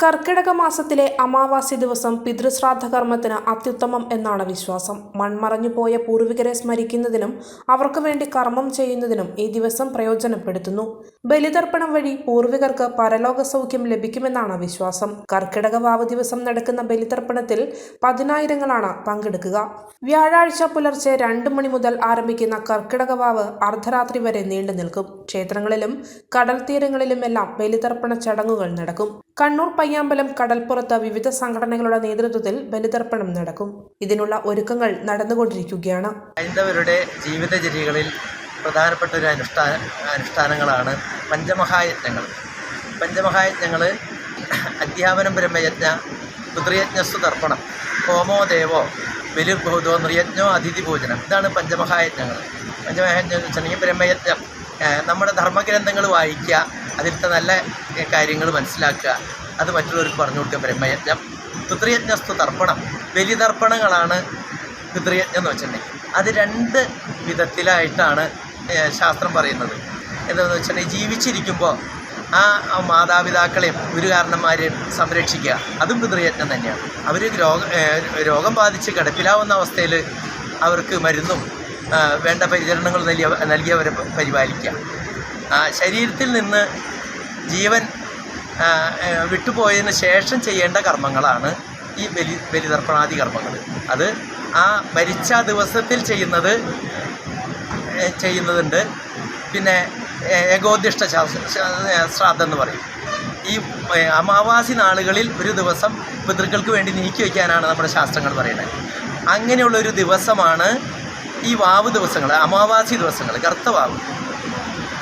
കർക്കിടക മാസത്തിലെ അമാവാസി ദിവസം പിതൃശ്രാദ്ധ കർമ്മത്തിന് അത്യുത്തമം എന്നാണ് വിശ്വാസം. മൺമറഞ്ഞു പോയ പൂർവികരെ സ്മരിക്കുന്നതിനും അവർക്ക് വേണ്ടി കർമ്മം ചെയ്യുന്നതിനും ഈ ദിവസം പ്രയോജനപ്പെടുത്തുന്നു. ബലിതർപ്പണം വഴി പൂർവികർക്ക് പരലോക സൗഖ്യം ലഭിക്കുമെന്നാണ് വിശ്വാസം. കർക്കിടക വാവ് ദിവസം നടക്കുന്ന ബലിതർപ്പണത്തിൽ പതിനായിരങ്ങളാണ് പങ്കെടുക്കുക. വ്യാഴാഴ്ച പുലർച്ചെ രണ്ട് മണി മുതൽ ആരംഭിക്കുന്ന കർക്കിടക വാവ് അർദ്ധരാത്രി വരെ നീണ്ടു നിൽക്കും ക്ഷേത്രങ്ങളിലും കടൽ തീരങ്ങളിലുമെല്ലാം ബലിതർപ്പണ ചടങ്ങുകൾ നടക്കും. കണ്ണൂർ പയ്യാമ്പലം കടൽപ്പുറത്ത് വിവിധ സംഘടനകളുടെ നേതൃത്വത്തിൽ ബലിതർപ്പണം നടക്കും. ഇതിനുള്ള ഒരുക്കങ്ങൾ നടന്നുകൊണ്ടിരിക്കുകയാണ്. ഹൈന്ദവരുടെ ജീവിതചര്യകളിൽ പ്രധാനപ്പെട്ട ഒരു അനുഷ്ഠാന അനുഷ്ഠാനങ്ങളാണ് പഞ്ചമഹായജ്ഞങ്ങൾ. പഞ്ചമഹായജ്ഞങ്ങൾ അധ്യാപനം ബ്രഹ്മയജ്ഞ പുത്രയജ്ഞസ്തു തർപ്പണം ഹോമോ ദേവോ ബലിർഭൂതോ നൃയജ്ഞോ അതിഥി പൂജനം ഇതാണ് പഞ്ചമഹായജ്ഞങ്ങൾ. പഞ്ചമഹായജ്ഞം വെച്ചിട്ടുണ്ടെങ്കിൽ ബ്രഹ്മയജ്ഞം. നമ്മുടെ ധർമ്മഗ്രന്ഥങ്ങൾ വായിക്കുക അതിലത്തെ നല്ല കാര്യങ്ങൾ മനസ്സിലാക്കുക. അത് മറ്റുള്ളവർക്ക് പറഞ്ഞു കൊടുക്കുക ബ്രഹ്മയജ്ഞം പിതൃയജ്ഞസ്തു തർപ്പണം. ബലിതർപ്പണങ്ങളാണ് പിതൃയജ്ഞം എന്ന് വെച്ചിട്ടുണ്ടെങ്കിൽ. അത് രണ്ട് വിധത്തിലായിട്ടാണ് ശാസ്ത്രം പറയുന്നത്. എന്താണെന്ന് വെച്ചിട്ടുണ്ടെങ്കിൽ ജീവിച്ചിരിക്കുമ്പോൾ ആ മാതാപിതാക്കളെയും ഗുരുകാരണന്മാരെയും സംരക്ഷിക്കുക. അതും പിതൃയജ്ഞം തന്നെയാണ്. അവർ രോഗ രോഗം ബാധിച്ച് കിടപ്പിലാവുന്ന അവസ്ഥയിൽ അവർക്ക് മരുന്നും വേണ്ട പരിചരണങ്ങൾ നൽകിയ നൽകി അവരെ പരിപാലിക്കുക. ശരീരത്തിൽ നിന്ന് ജീവൻ വിട്ടുപോയതിന് ശേഷം ചെയ്യേണ്ട കർമ്മങ്ങളാണ് ഈ ബലി ബലിതർപ്പണാദി കർമ്മങ്ങൾ. അത് ആ മരിച്ച ദിവസത്തിൽ ചെയ്യുന്നത് ചെയ്യുന്നതുണ്ട്. പിന്നെ ഏകോദിഷ്ട ശ്രാദ്ധം എന്ന് പറയും. ഈ അമാവാസി നാളുകളിൽ ഒരു ദിവസം പിതൃക്കൾക്ക് വേണ്ടി നീക്കി വയ്ക്കാനാണ് നമ്മുടെ ശാസ്ത്രങ്ങൾ പറയുന്നത്. അങ്ങനെയുള്ളൊരു ദിവസമാണ് ഈ വാവ് ദിവസങ്ങൾ അമാവാസി ദിവസങ്ങൾ കറുത്ത വാവ്.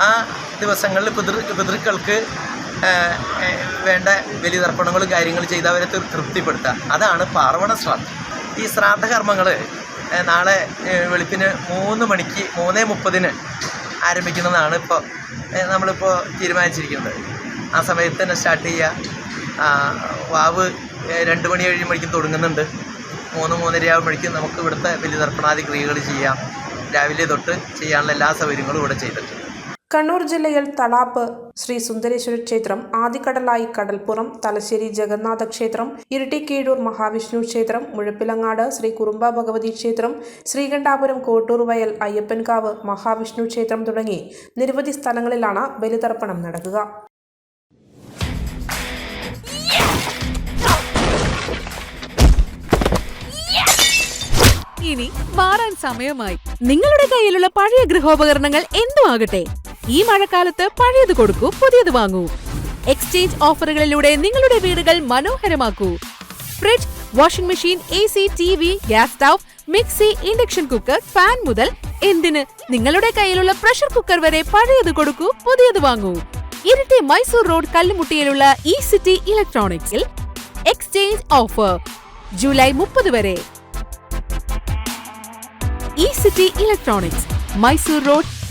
ആ ദിവസങ്ങളിൽ പിതൃ പിതൃക്കൾക്ക് വേണ്ട ബലിതർപ്പണങ്ങളും കാര്യങ്ങളും ചെയ്ത് അവരെ തൃപ്തിപ്പെടുത്തുക. അതാണ് പാർവണ ശ്രാദ്ധം. ഈ ശ്രാദ്ധകർമ്മങ്ങൾ നാളെ വെളുപ്പിന് മൂന്ന് മണിക്ക് മൂന്നേ മുപ്പതിന് ആരംഭിക്കുന്നതാണ് ഇപ്പോൾ നമ്മളിപ്പോൾ തീരുമാനിച്ചിരിക്കുന്നത്. ആ സമയത്ത് തന്നെ സ്റ്റാർട്ട് ചെയ്യുക. വാവ് രണ്ട് മണി കഴിയുമ്പോഴേക്കും തുടങ്ങുന്നുണ്ട്. മൂന്ന് മൂന്നര നമുക്ക് ഇവിടുത്തെ ബലിതർപ്പണാദി ക്രിയകൾ ചെയ്യാം. രാവിലെ തൊട്ട് ചെയ്യാനുള്ള എല്ലാ സൗകര്യങ്ങളും ഇവിടെ ചെയ്തിട്ടുണ്ട്. കണ്ണൂർ ജില്ലയിൽ തളാപ്പ് ശ്രീ സുന്ദരേശ്വര ക്ഷേത്രം ആദിക്കടലായി കടൽപ്പുറം തലശ്ശേരി ജഗന്നാഥ ക്ഷേത്രം ഇരിട്ടി കീഴൂർ മഹാവിഷ്ണു ക്ഷേത്രം മുഴപ്പിലങ്ങാട് ശ്രീ കുറുമ്പ ഭഗവതി ക്ഷേത്രം ശ്രീകണ്ഠാപുരം കോട്ടൂർ വയൽ അയ്യപ്പൻകാവ് മഹാവിഷ്ണു ക്ഷേത്രം തുടങ്ങി നിരവധി സ്ഥലങ്ങളിലാണ് ബലിതർപ്പണം നടക്കുക. ഇനി മാറാൻ സമയമായി. നിങ്ങളുടെ കയ്യിലുള്ള പഴയ ഗൃഹോപകരണങ്ങൾ എന്തുമാകട്ടെ? ഈ മഴക്കാലത്ത് പഴയത് കൊടുക്കൂ പുതിയത് വാങ്ങൂ. എക്സ്ചേഞ്ച് ഓഫറുകളിലൂടെ നിങ്ങളുടെ വീടുകൾ മനോഹരമാക്കൂ. Fridge washing machine A C T V gas stove mixie induction cooker fan മുതൽ എന്തിന്? നിങ്ങളുടെ കയ്യിലുള്ള പ്രഷർ കുക്കർ വരെ പഴയത് കൊടുക്കൂ പുതിയത് വാങ്ങൂ. ഇരട്ടി മൈസൂർ റോഡ് കല്ലുമുട്ടിയിലുള്ള ഇ സിറ്റി ഇലക്ട്രോണിക്സിൽ എക്സ്ചേഞ്ച് ഓഫർ ജൂലൈ മുപ്പത് വരെ. E city electronics Mysore road